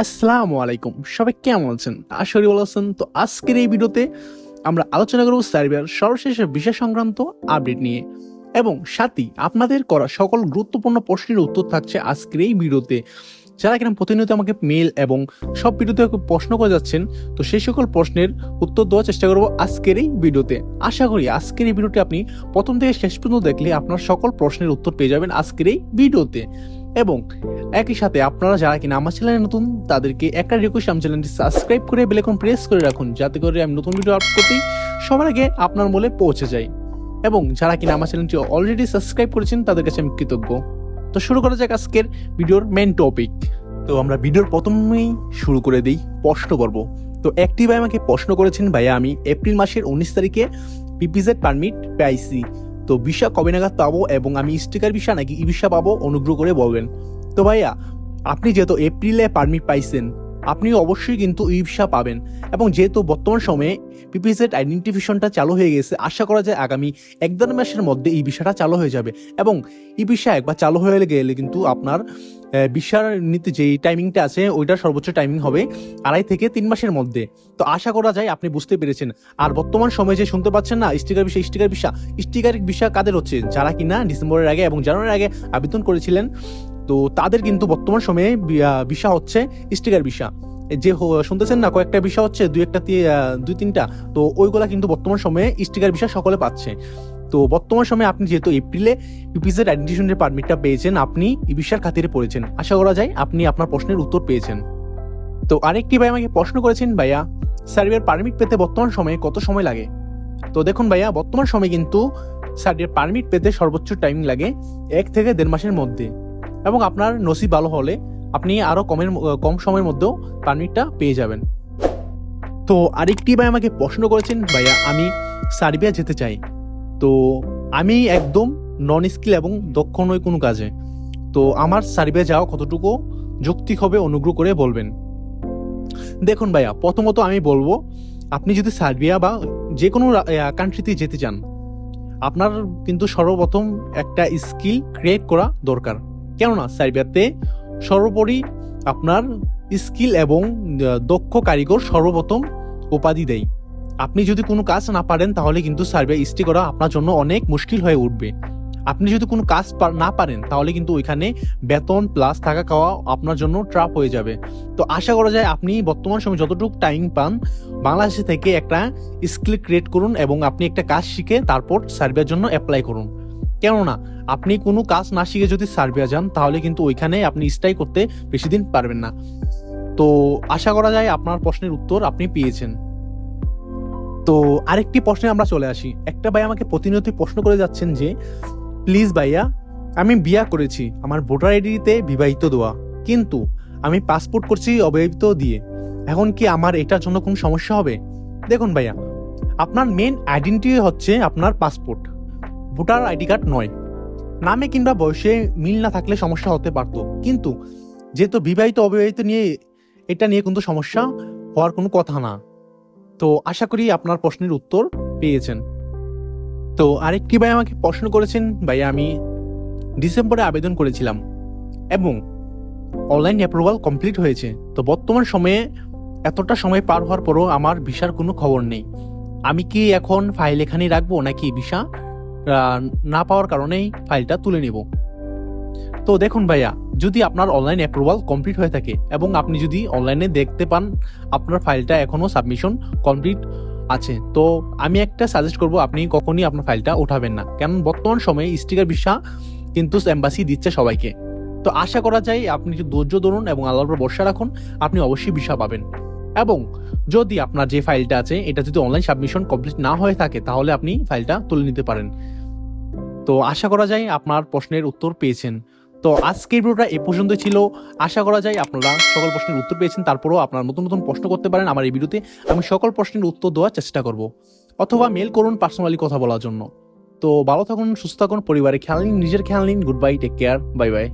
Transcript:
আসসালামু আলাইকুম। সবাই কেমন আছেন? আশা করি আছেন। তো আজকের এই ভিডিওতে আমরা আলোচনা করব সার্বিয়ার সর্বশেষ বিষয় সংক্রান্ত আপডেট নিয়ে। এবং সাথী আপনাদের করা সকল গুরুত্বপূর্ণ প্রশ্নের উত্তর থাকছে আজকের এই ভিডিওতে। যারা কিনা প্রতিনিয়ত আমাকে মেল এবং সব ভিডিওতে প্রশ্ন করে যাচ্ছেন, তো সেই সকল প্রশ্নের উত্তর দেওয়ার চেষ্টা করব আজকের এই ভিডিওতে। আশা করি আজকের এই ভিডিওটি আপনি প্রথম থেকে শেষ পর্যন্ত দেখলে আপনার সকল প্রশ্নের উত্তর পেয়ে যাবেন আজকের এই ভিডিওতে। এবং একই সাথে আপনারা যারা কিনা আমার চ্যানেলে নতুন, তাদেরকে একটা রিকোয়েস্ট আমার চ্যানেলটি সাবস্ক্রাইব করে বেলেকন প্রেস করে রাখুন, যাতে করে আমি নতুন ভিডিও আপলোড করতেই সবার আগে আপনার মূলে পৌঁছে যাই। এবং যারা কিনা আমার চ্যানেলটি অলরেডি সাবস্ক্রাইব করেছেন, তাদের কাছে আমি কৃতজ্ঞ। তো শুরু করা যাক আজকের ভিডিওর মেন টপিক তো আমরা ভিডিওর প্রথমেই শুরু করে দিই, প্রশ্ন করব তো একটি ভাই আমাকে প্রশ্ন করেছেন, ভাইয়া, আমি এপ্রিল মাসের উনিশ তারিখে পিপিজেড পারমিট পাইছি। তো ভিসা কবে নাগাদ পাবো এবং আমি স্টিকার ভিসা নাকি ই ভিসা পাবো অনুগ্রহ করে বলবেন। তো ভাইয়া, আপনি যেহেতু এপ্রিলে পারমিট পাইছেন আপনি অবশ্যই কিন্তু ই ভিসা পাবেন এবং যেহেতু বর্তমান সময়ে পিপিসেট আইডেন্টিফিকেশনটা চালু হয়ে গেছে, আশা করা যায় আগামী এক দেড় মাসের মধ্যে ই ভিসাটা চালু হয়ে যাবে এবং ই ভিসা একবার চালু হয়ে গেলে কিন্তু আপনার ভিসার নিতে যেই টাইমিংটা আছে, ওইটার সর্বোচ্চ টাইমিং হবে আড়াই থেকে তিন মাসের মধ্যে। তো আশা করা যায় আপনি বুঝতে পেরেছেন। আর বর্তমান সময়ে যে শুনতে পাচ্ছেন না স্টিকার বিষয় স্টিকার ভিসা স্টিকার ভিসা কাদের হচ্ছে? যারা কিনা ডিসেম্বরের আগে এবং জানুয়ারির আগে আবেদন করেছিলেন, তো তাদের কিন্তু বর্তমান সময়ে ভিসা হচ্ছে স্টিকার ভিসা যে শুনতেছেন না, কয়েকটা বিষয় হচ্ছে, দুই একটা দুই তিনটা, তো ওইগুলা কিন্তু বর্তমান সময়ে স্টিকার বিষয় সকলে পাচ্ছে। তো বর্তমান সময়ে আপনি যেহেতু এপ্রিলে পিপিজেড আইডেন্টিফিকেশনের পারমিটটা পেয়েছেন, আপনি ই ভিসার খাতিরে পড়েছেন। আশা করা যায় আপনি আপনার প্রশ্নের উত্তর পেয়েছেন। তো আরেকটি ভাই আমাকে প্রশ্ন করেছেন, ভাইয়া সার্বিয়ার পারমিট পেতে বর্তমান সময়ে কত সময় লাগে? তো দেখুন ভাইয়া, বর্তমান সময়ে কিন্তু সার্বিয়ার পারমিট পেতে সর্বোচ্চ টাইম লাগে এক থেকে দেড় মাসের মধ্যে। এবং আপনার নসিব ভালো হলে আপনি আরও কমের কম সময়ের মধ্যেও পারমিটটা পেয়ে যাবেন। তো আরেকটি ভাই আমাকে প্রশ্ন করেছেন, ভাইয়া, আমি সার্বিয়া যেতে চাই। তো আমি একদম নন স্কিল এবং দক্ষ নই কোনো কাজে। তো আমার সার্বিয়া যাওয়া কতটুকু যৌক্তিক হবে অনুগ্রহ করে বলবেন। দেখুন ভাইয়া, প্রথমত আমি বলব, আপনি যদি সার্বিয়া বা যে কোনো কান্ট্রিতে যেতে চান, আপনার কিন্তু সর্বপ্রথম একটা স্কিল ক্রিয়েট করা দরকার। কেননা সার্বিয়াতে সর্বোপরি আপনার স্কিল এবং দক্ষ কারিগর সর্বপ্রথম উপাধি দেয়। আপনি যদি কোনো কাজ না পারেন, তাহলে কিন্তু সার্ভে স্টি করা আপনার জন্য অনেক মুশকিল হয়ে উঠবে। আপনি যদি কোনো কাজ না পারেন, তাহলে কিন্তু ওইখানে বেতন প্লাস থাকা খাওয়া আপনার জন্য ট্রাপ হয়ে যাবে। তো আশা করা যায় আপনি বর্তমান সময়ে যতটুকু টাইম পান, বাংলাদেশে থেকে একটা স্কিল ক্রিয়েট করুন এবং আপনি একটা কাজ শিখে তারপর সার্ভের জন্য অ্যাপ্লাই করুন। কেননা, আপনি কোনো কাজ না শিখে যদি সার্বিয়া যান, তাহলে কিন্তু ওইখানে আপনি স্টাই করতে বেশি দিন পারবেন না। তো আশা করা যায় আপনার প্রশ্নের উত্তর আপনি পেয়েছেন। তো আরেকটি প্রশ্নে আমরা চলে আসি। একটা ভাই আমাকে প্রতিনিয়ত প্রশ্ন করে যাচ্ছেন যে, প্লিজ ভাইয়া, আমি বিয়া করেছি, আমার ভোটার আইডিতে বিবাহিত দেওয়া কিন্তু আমি পাসপোর্ট করছি অবিবাহিত দিয়ে। এখন কি আমার এটার জন্য কোনো সমস্যা হবে? দেখুন ভাইয়া, আপনার মেন আইডেন্টিটি হচ্ছে আপনার পাসপোর্ট, ভোটার আইডি কার্ড নয়। নামে কিংবা বয়সে মিল না থাকলে সমস্যা হতে পারতো, কিন্তু যেহেতু বিবাহিত অবিবাহিত নিয়ে, এটা নিয়ে কিন্তু সমস্যা হওয়ার কোনো কথা না। তো আশা করি আপনার প্রশ্নের উত্তর পেয়েছেন। তো আরেকটি ভাই আমাকে প্রশ্ন করেছেন, ভাই, আমি ডিসেম্বরে আবেদন করেছিলাম এবং অনলাইন অ্যাপ্রুভাল কমপ্লিট হয়েছে। তো বর্তমান সময়ে এতটা সময় পার হওয়ার পরও আমার ভিসার কোনো খবর নেই। আমি কি এখন ফাইল এখানেই রাখব নাকি ভিসা? না পাওয়ার কারণেই ফাইলটা তুলে নেব। তো দেখুন ভাইয়া যদি আপনার অনলাইন অ্যাপ্রুভাল কমপ্লিট হয়ে থাকে এবং আপনি যদি অনলাইনে দেখতে পান আপনার ফাইলটা এখনও সাবমিশন কমপ্লিট আছে, তো আমি একটা সাজেস্ট করব আপনি কখনই আপনার ফাইলটা উঠাবেন না। কারণ বর্তমান সময়ে স্টিকার ভিসা কিন্তু এম্বাসি দিচ্ছে সবাইকে। তো আশা করা যায় আপনি একটু ধৈর্য ধরুন এবং আল্লাহর উপর ভরসা রাখুন, আপনি অবশ্যই ভিসা পাবেন। এবং যদি আপনার যে ফাইলটা আছে, এটা যদি অনলাইন সাবমিশন কমপ্লিট না হয়ে থাকে, তাহলে আপনি ফাইলটা তুলে নিতে পারেন। তো আশা করা যায় আপনার প্রশ্নের উত্তর পেয়েছেন। তো আজকের ভিডিওটা এ পর্যন্ত ছিল। আশা করা যায় আপনারা সকল প্রশ্নের উত্তর পেয়েছেন, তারপরেও আপনারা নতুন নতুন প্রশ্ন করতে পারেন আমার এই ভিডিওতে। আমি সকল প্রশ্নের উত্তর দেওয়ার চেষ্টা করব, অথবা মেল করুন পার্সোনালি কথা বলার জন্য। তো ভালো থাকুন, সুস্থ থাকুন পরিবারে খেয়াল নিন, নিজের খেয়াল নিন good bye take care bye bye